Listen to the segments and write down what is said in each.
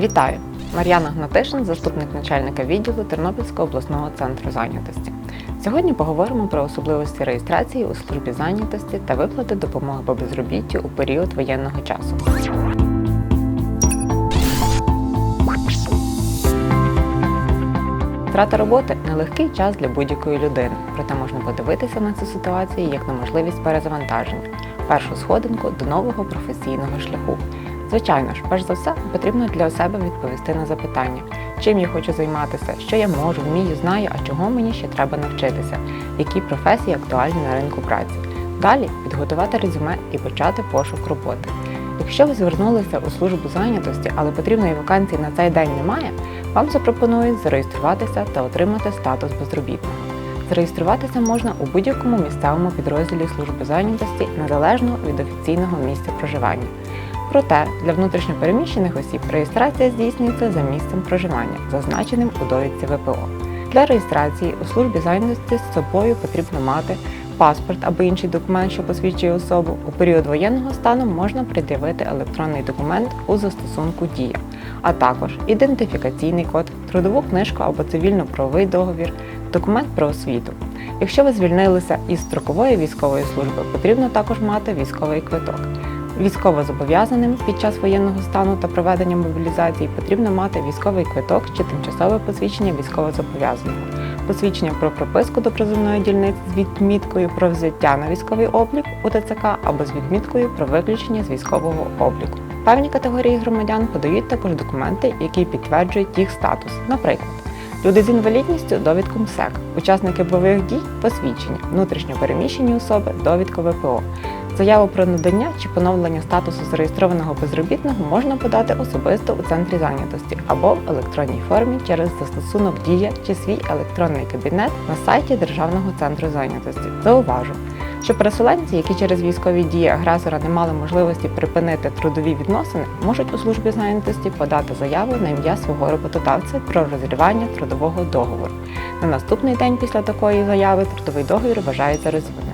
Вітаю! Мар'яна Гнатишин, заступник начальника відділу Тернопільського обласного центру зайнятості. Сьогодні поговоримо про особливості реєстрації у службі зайнятості та виплати допомоги по безробіттю у період воєнного часу. Втрата роботи нелегкий час для будь-якої людини, проте можна подивитися на цю ситуацію як на можливість перезавантаження, першу сходинку до нового професійного шляху. Звичайно ж, перш за все, потрібно для себе відповісти на запитання, чим я хочу займатися, що я можу, вмію, знаю, а чого мені ще треба навчитися, які професії актуальні на ринку праці. Далі підготувати резюме і почати пошук роботи. Якщо ви звернулися у службу зайнятості, але потрібної вакансії на цей день немає, вам запропонують зареєструватися та отримати статус безробітного. Зареєструватися можна у будь-якому місцевому підрозділі служби зайнятості незалежно від офіційного місця проживання. Проте для внутрішньопереміщених осіб реєстрація здійснюється за місцем проживання, зазначеним у довідці ВПО. Для реєстрації у службі зайнятості з собою потрібно мати паспорт або інший документ, що посвідчує особу. У період воєнного стану можна пред'явити електронний документ у застосунку Дія, а також ідентифікаційний код, трудову книжку або цивільно-правовий договір, документ про освіту. Якщо ви звільнилися із строкової військової служби, потрібно також мати військовий квиток. Військовозобов'язаним під час воєнного стану та проведення мобілізації потрібно мати військовий квиток чи тимчасове посвідчення військовозобов'язаного, посвідчення про прописку до призовної дільниці з відміткою про взяття на військовий облік у ТЦК або з відміткою про виключення з військового обліку. Певні категорії громадян подають також документи, які підтверджують їх статус. Наприклад, люди з інвалідністю довідку МСЕК, учасники бойових дій посвідчення, внутрішньо переміщені особи довідку ВПО. Заяву про надання чи поновлення статусу зареєстрованого безробітного можна подати особисто у центрі зайнятості або в електронній формі через застосунок Дія чи свій електронний кабінет на сайті Державного центру зайнятості. Зауважу, що переселенці, які через військові дії агресора не мали можливості припинити трудові відносини, можуть у службі зайнятості подати заяву на ім'я свого роботодавця про розірвання трудового договору. На наступний день після такої заяви трудовий договір вважається розірваним.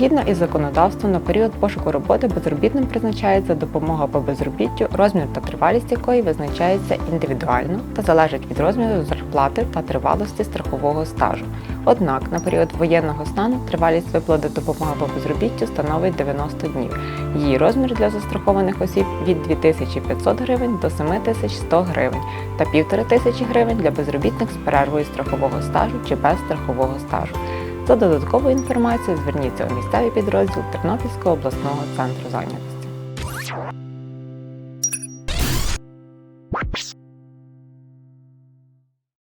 Згідно із законодавством, на період пошуку роботи безробітним призначається допомога по безробіттю, розмір та тривалість якої визначається індивідуально та залежить від розміру зарплати та тривалості страхового стажу. Однак на період воєнного стану тривалість виплати допомоги по безробіттю становить 90 днів. Її розмір для застрахованих осіб від 2500 гривень до 7100 гривень та 1500 гривень для безробітних з перервою страхового стажу чи без страхового стажу. За додатковою інформацією зверніться у місцевий підрозділ Тернопільського обласного центру зайнятості.